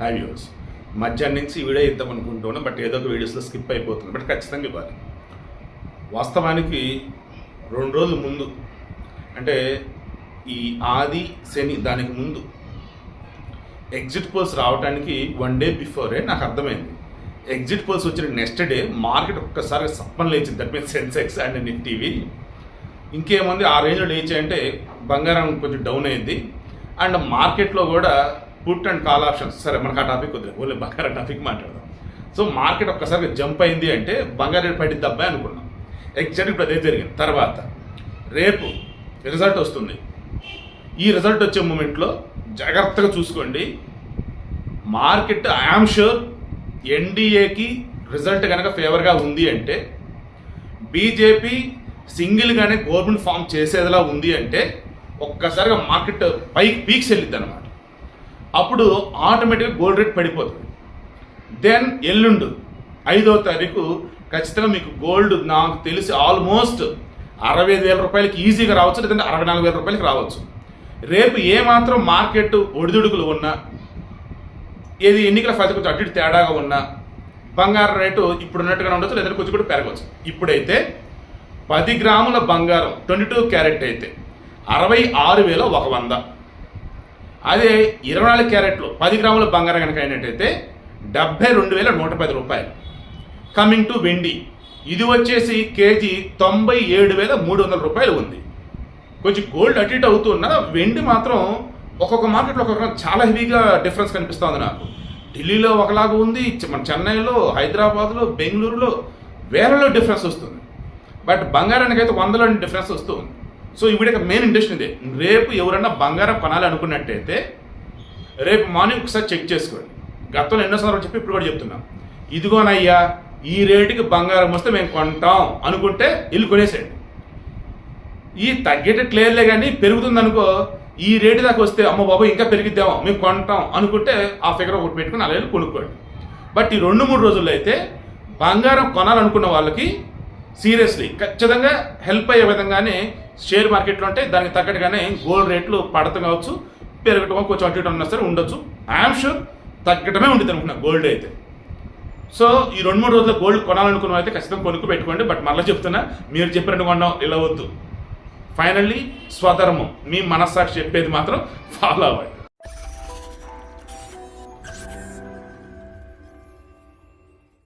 Have yours మధ్యాహ్నం నుంచి ఈ వీడియో ఇద్దాం అనుకుంటున్నాం బట్ ఏదో ఒక వీడియోస్లో స్కిప్ అయిపోతుంది బట్ ఖచ్చితంగా ఇవ్వాలి. వాస్తవానికి రెండు రోజుల ముందు అంటే ఈ ఆది శని దానికి ముందు ఎగ్జిట్ పోల్స్ రావడానికి వన్ డే బిఫోరే నాకు అర్థమైంది. ఎగ్జిట్ పోల్స్ వచ్చిన నెక్స్ట్ డే మార్కెట్ ఒక్కసారి సప్పన లేచింది. That means Sensex and Nifty ఇంకేముంది? ఆ రేంజ్లో లేచాయంటే బంగారం కొంచెం డౌన్ అయింది. అండ్ మార్కెట్లో కూడా పుట్ అండ్ కాల్ ఆప్షన్స్ సరే మనకు ఆ టాపిక్ వద్దు ఓన్లీ బంగారం టాపిక్ మాట్లాడదాం. సో మార్కెట్ ఒక్కసారి జంప్ అయింది అంటే బంగారం రేటు పడింది అబ్బాయి అనుకున్నాం. ఎగ్జాక్ట్ ఇప్పుడు అదే జరిగింది. తర్వాత రేపు రిజల్ట్ వస్తుంది. ఈ రిజల్ట్ వచ్చే మూమెంట్లో జాగ్రత్తగా చూసుకోండి. మార్కెట్ ఐఆమ్ షూర్ ఎన్డీఏకి రిజల్ట్ కనుక ఫేవర్గా ఉంది అంటే బీజేపీ సింగిల్గానే గవర్నమెంట్ ఫామ్ చేసేదిలా ఉంది అంటే ఒక్కసారిగా మార్కెట్ పైకి పీక్స్ వెళ్ళిద్ది అనమాట అప్పుడు ఆటోమేటిక్గా గోల్డ్ రేట్ పడిపోతుంది దెన్ ఎల్లుండు ఐదో తారీఖు ఖచ్చితంగా మీకు గోల్డ్ నాకు తెలిసి ఆల్మోస్ట్ అరవై ఐదు వేల రూపాయలకి ఈజీగా రావచ్చు లేదంటే అరవై నాలుగు వేల రూపాయలకి రావచ్చు. రేపు ఏమాత్రం మార్కెట్ ఒడిదుడుకులు ఉన్నా ఏది ఎన్నికల ఫలితం కొంచెం అటు తేడాగా ఉన్నా బంగారం రేటు ఇప్పుడు ఉన్నట్టుగా ఉండొచ్చు లేదంటే కొంచెం కూడా పెరగవచ్చు ఇప్పుడైతే పది గ్రాముల బంగారం ట్వంటీ టూ క్యారెట్ అయితే అరవై ఆరు వేల ఒక వంద. అదే ఇరవై నాలుగు క్యారెట్లు పది గ్రాముల బంగారం కనుక అయినట్టయితే డెబ్బై రెండు వేల నూట పది రూపాయలు. కమింగ్ టు వెండి ఇది వచ్చేసి కేజీ తొంభై ఏడు వేల మూడు వందల రూపాయలు ఉంది. కొంచెం గోల్డ్ అటు ఇటు అవుతున్నా వెండి మాత్రం ఒక్కొక్క మార్కెట్లో ఒక్కొక్క చాలా హెవీగా డిఫరెన్స్ కనిపిస్తుంది నాకు. ఢిల్లీలో ఒకలాగా ఉంది మన చెన్నైలో హైదరాబాద్లో బెంగళూరులో వేలలో డిఫరెన్స్ వస్తుంది. బట్ బంగారానికి అయితే వందలో డిఫరెన్స్ వస్తుంది సో ఇవిడ మెయిన్ ఇంట్రెస్ట్ ఇదే. రేపు ఎవరన్నా బంగారం కొనాలి అనుకున్నట్టయితే రేపు మార్నింగ్ ఒకసారి చెక్ చేసుకోండి. గతంలో ఎన్నో చెప్పి ఇప్పుడు కూడా చెప్తున్నాం. ఇదిగోనయ్యా ఈ రేటుకి బంగారం వస్తే మేము కొంటాం అనుకుంటే ఇల్లు కొనేసేయండి. ఈ తగ్గేటట్లేదులే కానీ పెరుగుతుంది అనుకో ఈ రేటు దాకా వస్తే అమ్మ బాబు ఇంకా పెరిగిద్దామో మేము కొంటాం అనుకుంటే ఆ ఫిగర్ ఒకటి పెట్టుకుని అలా కొనుక్కోండి. బట్ ఈ రెండు మూడు రోజుల్లో అయితే బంగారం కొనాలనుకున్న వాళ్ళకి సీరియస్లీ. ఖచ్చితంగా హెల్ప్ అయ్యే విధంగానే షేర్ మార్కెట్లో అంటే దానికి తగ్గట్టుగానే గోల్డ్ రేట్లు పడతం కావచ్చు పెరగటం కొంచెం అటు ఇటు ఉన్నా సరే ఉండొచ్చు. ఐఎమ్ షూర్ తగ్గటమే ఉంటుంది అనుకున్నా గోల్డ్ అయితే. సో ఈ రెండు మూడు రోజుల్లో గోల్డ్ కొనాలనుకున్న అయితే ఖచ్చితంగా కొనుక్కు పెట్టుకోండి బట్ మళ్ళీ చెప్తున్నా మీరు చెప్పినట్టు కొన్నాం ఇలా వద్దు. ఫైనల్లీ స్వధర్మం. మీ మనస్సాక్షి చెప్పేది మాత్రం ఫాలో అవ్వండి